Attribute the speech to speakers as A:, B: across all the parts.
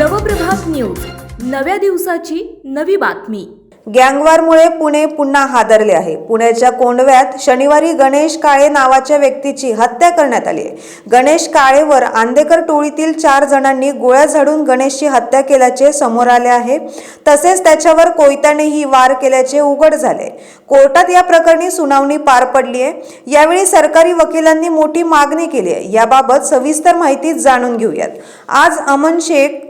A: नव्या दिवसाची नवी बातमी.
B: गँगवारमुळे पुणे पुन्हा हादरले आहे. पुण्याच्या कोंडव्यात शनिवारी गणेश काळे नावाच्या व्यक्तीची हत्या करण्यात आली आहे. गणेश काळेवर आंदेकर टोळीतील चार जणांनी गोळ्या झाडून गणेशची हत्या केल्याचे समोर आले आहे. तसेच त्याच्यावर कोयत्यानेही वार केल्याचे उघड झाले कोर्टात या प्रकरणी सुनावणी पार पडली आहे. यावेळी सरकारी वकिलांनी मोठी मागणी केली आहे. याबाबत सविस्तर माहिती जाणून घेऊयात. आज अमन शेख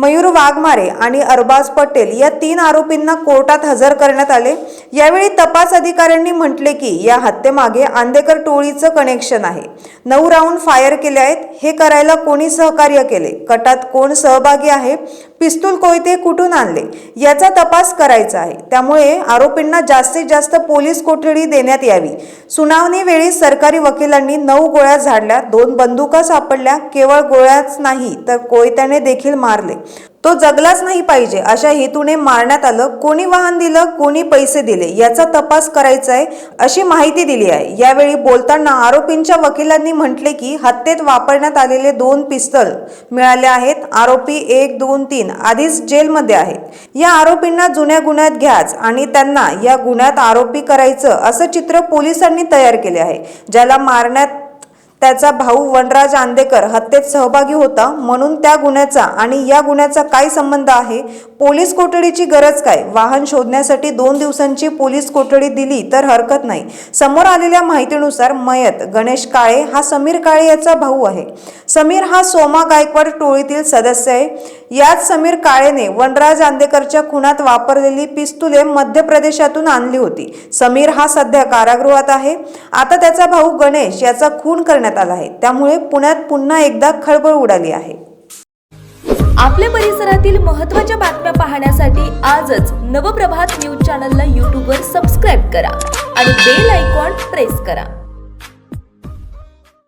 B: मयूर वाघमारे आणि अरबाज पटेल या तीन आरोपींना कोर्टात हजर करण्यात आले. यावेळी तपास अधिकाऱ्यांनी म्हटले की या हत्येमागे आंदेकर टोळीचं कनेक्शन आहे. नऊ राऊंड फायर केले आहेत. हे करायला कोणी सहकार्य केले? कटात कोण सहभागी आहे? पिस्तूल कोयते कुठून आणले? याचा तपास करायचा आहे. त्यामुळे आरोपींना जास्तीत जास्त पोलीस कोठडी देण्यात यावी. सुनावणीवेळी सरकारी वकिलांनी नऊ गोळ्या झाडल्या दोन बंदुका सापडल्या केवळ गोळ्याच नाही तर कोयत्याने देखील मारले. तो जगलाच नाही पाहिजे. अशा हेतूने मारण्यात आलं कोणी वाहन दिलं कोणी पैसे दिले याचा तपास करायचा आहे अशी माहिती दिली आहे. यावेळी बोलताना आरोपींच्या वकिलांनी म्हटले की हत्येत वापरण्यात आलेले दोन पिस्तल मिळाले आहेत. आरोपी एक दोन तीन आधीच जेलमध्ये आहेत. या आरोपींना जुन्या गुन्ह्यात घ्याच आणि त्यांना या गुन्ह्यात आरोपी करायचं असं चित्र पोलिसांनी तयार केले आहे ज्याला मारण्यात त्याचा भाऊ वनराज आंदेकर हत्येत सहभागी होता म्हणून त्या गुन्ह्याचा आणि या गुन्ह्याचा काय संबंध आहे? पोलीस कोठडीची गरज काय? वाहन शोधण्यासाठी दोन दिवसांची पोलीस कोठडी दिली तर हरकत नाही. समोर आलेल्या माहितीनुसार मयत गणेश काळे हा समीर काळे याचा भाऊ आहे. समीर हा सोमा गायकवाड टोळीतील सदस्य आहे. याच समीर काळेने वनराज आंदेकरच्या खुनात वापरलेली पिस्तुले मध्य प्रदेशातून आणली होती. समीर हा सध्या कारागृहात आहे. आता त्याचा भाऊ गणेश याचा खून करण्यात आला आहे. त्यामुळे पुण्यात पुन्हा एकदा खळबळ उडाली आहे.
A: आपल्या परिसरातील महत्त्वाच्या बातम्या पाहण्यासाठी आजच नवप्रभात न्यूज चॅनलला यूट्यूबवर सबस्क्राईब करा आणि बेल आयकॉन प्रेस करा.